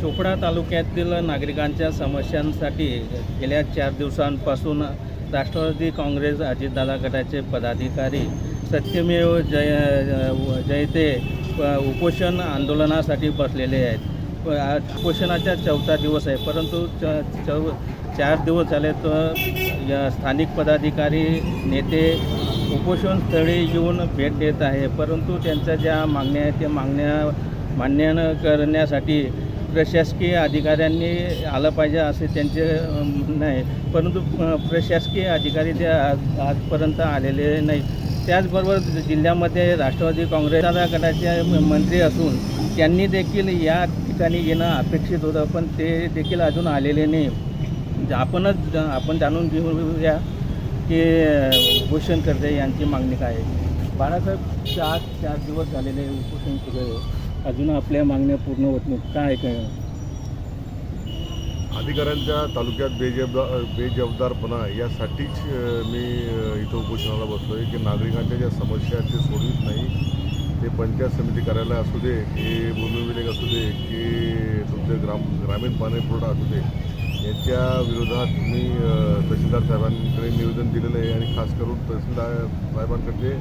चोपडा तालुक्यातील नागरिकांच्या समस्यांसाठी गेल्या चार दिवसांपासून राष्ट्रवादी काँग्रेस अजितदादा गटाचे पदाधिकारी सत्यमेव जय जयते उपोषण आंदोलनासाठी बसलेले आहेत. उपोषणाचा चौथा दिवस आहे परंतु च चौ चार दिवस झाले तर या स्थानिक पदाधिकारी नेते उपोषणस्थळी येऊन भेट देत आहे परंतु त्यांच्या ज्या मागण्या आहेत त्या मागण्या मान्य करण्यासाठी प्रशासकीय अधिकाऱ्यांनी आलं पाहिजे असे त्यांचे म्हणणं आहे. परंतु प्रशासकीय अधिकारी ते आज आजपर्यंत आलेले नाही त्याचबरोबर जिल्ह्यामध्ये राष्ट्रवादी काँग्रेस गटाचे मंत्री असून त्यांनी देखील या ठिकाणी येणं अपेक्षित होतं पण ते देखील अजून आलेले नाही आपणच आपण जाणून घेऊया की उपोषण करते यांची मागणी काय आहे. बाळासाहेब चार चार दिवस झालेले उपोषण सुरू आहे. अजून आपल्या मागण्या पूर्ण होत नाहीत. काय काय अधिकाऱ्यांच्या तालुक्यात बेजबदार बेजबदारपणा यासाठीच मी इथं उपोषणाला बसलो आहे की नागरिकांच्या ज्या समस्या आहेत ते सोडवीत नाही. ते पंचायत समिती कार्यालय असू दे की भूमी विलेख असू दे की तुमचे ग्राम ग्रामीण पाणी पुरवठा असू दे यांच्या विरोधात मी तहसीलदार साहेबांकडे निवेदन दिलेलं आहे. आणि खास करून तहसीलदार साहेबांकडे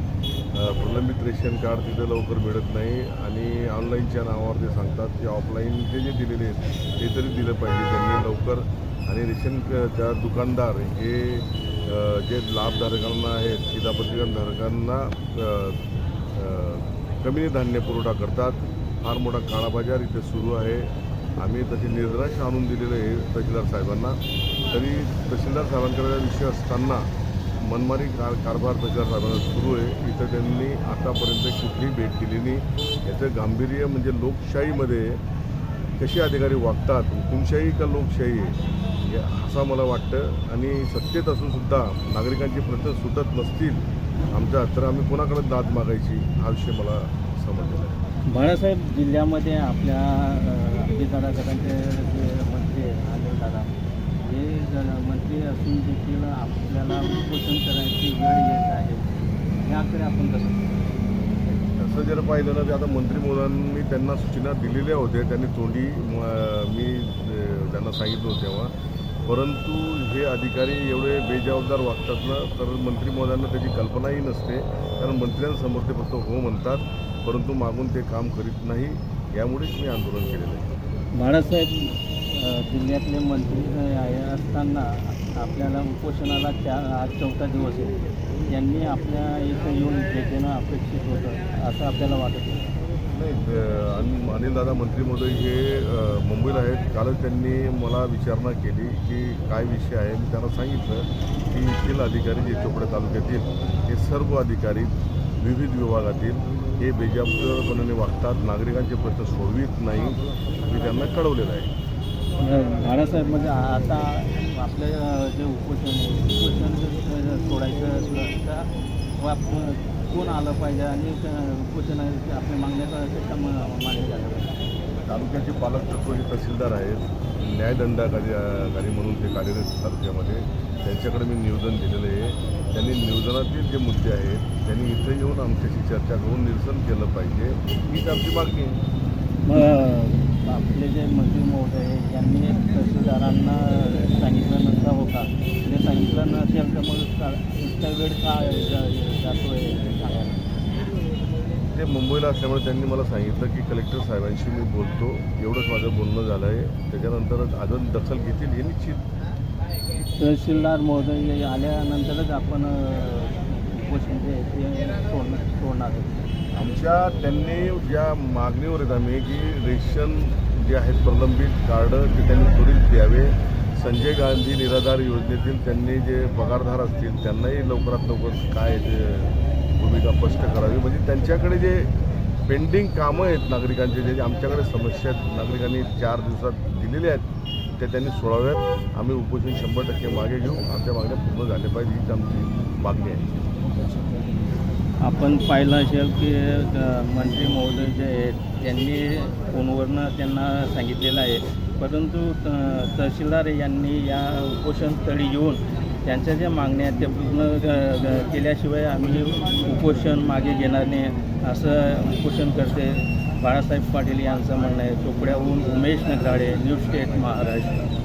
प्रलंबित रेशन कार्ड तिथं लवकर मिळत नाही आणि ऑनलाईनच्या नावावर ते सांगतात की ऑफलाईनचे जे दिलेले आहेत ते तरी दिलं पाहिजे त्यांनी लवकर. आणि रेशन त्या दुकानदार हे जे लाभधारकांना आहेत शिधापत्रिकांधारकांना कमी धान्य पुरवठा करतात. फार मोठा काळा बाजार इथे सुरू आहे. आम्ही तसे निर्देश आणून दिलेले आहे तहसीलदार साहेबांना. तरी तहसीलदार साहेबांकडे विषय असताना मनमारी कार कारभार तहसीलदार साहेबांना सुरू आहे. इथं त्यांनी आतापर्यंत कुठलीही भेट दिली नाही. याचं गांभीर्य म्हणजे लोकशाहीमध्ये कसे अधिकारी वागतात हुकुमशाही का लोकशाही आहे असं मला वाटतं. आणि सत्तेत असूनसुद्धा नागरिकांचे नागरिकांची प्रश्न सुटत नसतील आमच्या तर आम्ही कोणाकडे दाद मागायची हा विषय मला समजलेला आहे बाळासाहेब जिल्ह्यामध्ये आपल्या दादा गटांचे जे मंत्री आले दादा हे मंत्री असून देखील आपल्याला उपोषण करायची वेळ येत आहे. याकडे आपण कसं तसं जर पाहिलं ना तर आता मंत्री महोदयांनी त्यांना सूचना दिलेल्या होत्या. त्यांनी तोंडी म- त्यांना सांगितलं होतं तेव्हा. परंतु हे अधिकारी एवढे बेजबाबदार वागतात ना तर मंत्री महोदयांना त्याची कल्पनाही नसते. कारण मंत्र्यांसमोर ते फक्त हो म्हणतात. परंतु मागून ते काम करीत नाही. यामुळेच मी आंदोलन केलेलं आहे. बाळासाहेब जिल्ह्यातले मंत्री आहे असताना आपल्याला उपोषणाला चार आज चौथा दिवस आहे. यांनी आपल्या इथं येऊन भेट देणं अपेक्षित होतं असं आपल्याला वाटत नाही नाही अनिलदादा मंत्री महोदय हे मुंबईला आहेत. कालच त्यांनी मला विचारणा केली की काय विषय आहे. मी त्यांना सांगितलं की येथील अधिकारी जे चोपडे तालुक्यातील हे सर्व अधिकारी विविध विभागातील हे बेजाबदारपणाने वागतात. नागरिकांचे प्रश्न सोडवित नाही. मी त्यांना कळवलेलं आहे. बाळासाहेब म्हणजे आता आपलं जे उपोषण उपोषण सोडायचं कोण आलं पाहिजे आणि उपोषण आपल्या मागण्या कशा मान्य झाल्या पाहिजे. तालुक्याचे पालक तत्व हे तहसीलदार आहेत. न्यायदंडाकारी अधिकारी म्हणून ते कार्यरत तालुक्यामध्ये. त्यांच्याकडे मी निवेदन दिलेलं आहे. त्यांनी निवेदनातील जे मुद्दे आहेत त्यांनी इथं येऊन आमच्याशी चर्चा करून निरसन केलं पाहिजे. हीच आमची मागणी आहे. आपले जे मंत्री महोदय आहे, यांनी तहसीलदारांना सांगितलं नसता होता ते सांगितलं नसेल तर मग का- इतका वेळ का जा- जातोय सांगायला? ते मुंबईला असल्यामुळे त्यांनी मला सांगितलं की कलेक्टर साहेबांशी मी बोलतो. एवढंच माझं बोलणं झालं आहे त्याच्यानंतर अजून दखल घेतील हे निश्चित. तहसीलदार महोदय आल्यानंतरच आपण उपोषण जे आहे ते सोडणं सोडणार. आहे. आमच्या त्यांनी ज्या मागणीवर आहेत आम्ही की रेशन जे आहेत प्रलंबित कार्ड ते त्यांनी त्वरित द्यावे. संजय गांधी निराधार योजनेतील त्यांनी जे पगारधार असतील त्यांनाही लवकरात लवकर काय ते भूमिका स्पष्ट करावी. म्हणजे त्यांच्याकडे जे पेंडिंग कामं आहेत नागरिकांचे जे आमच्याकडे समस्या आहेत, नागरिकांनी चार दिवसात दिलेल्या आहेत त्या त्यांनी सोडाव्यात. आम्ही उपोषण शंभर टक्के मागे घेऊ. आमच्या मागण्या पूर्ण झाल्या पाहिजे हीच आमची मागणी आहे. आपण पाहिलं असेल की मंत्री महोदय जे आहेत. त्यांनी फोनवरनं त्यांना सांगितलेलं आहे. परंतु त- तहसीलदार यांनी या उपोषणस्थळी येऊन त्यांच्या ज्या मागण्या आहेत त्या पूर्ण केल्याशिवाय आम्ही उपोषण मागे घेणार नाही असं उपोषण करते बाळासाहेब पाटील यांचं म्हणणं आहे. चोपड्याहून उमेश नगराळे न्यू स्टेट महाराष्ट्र.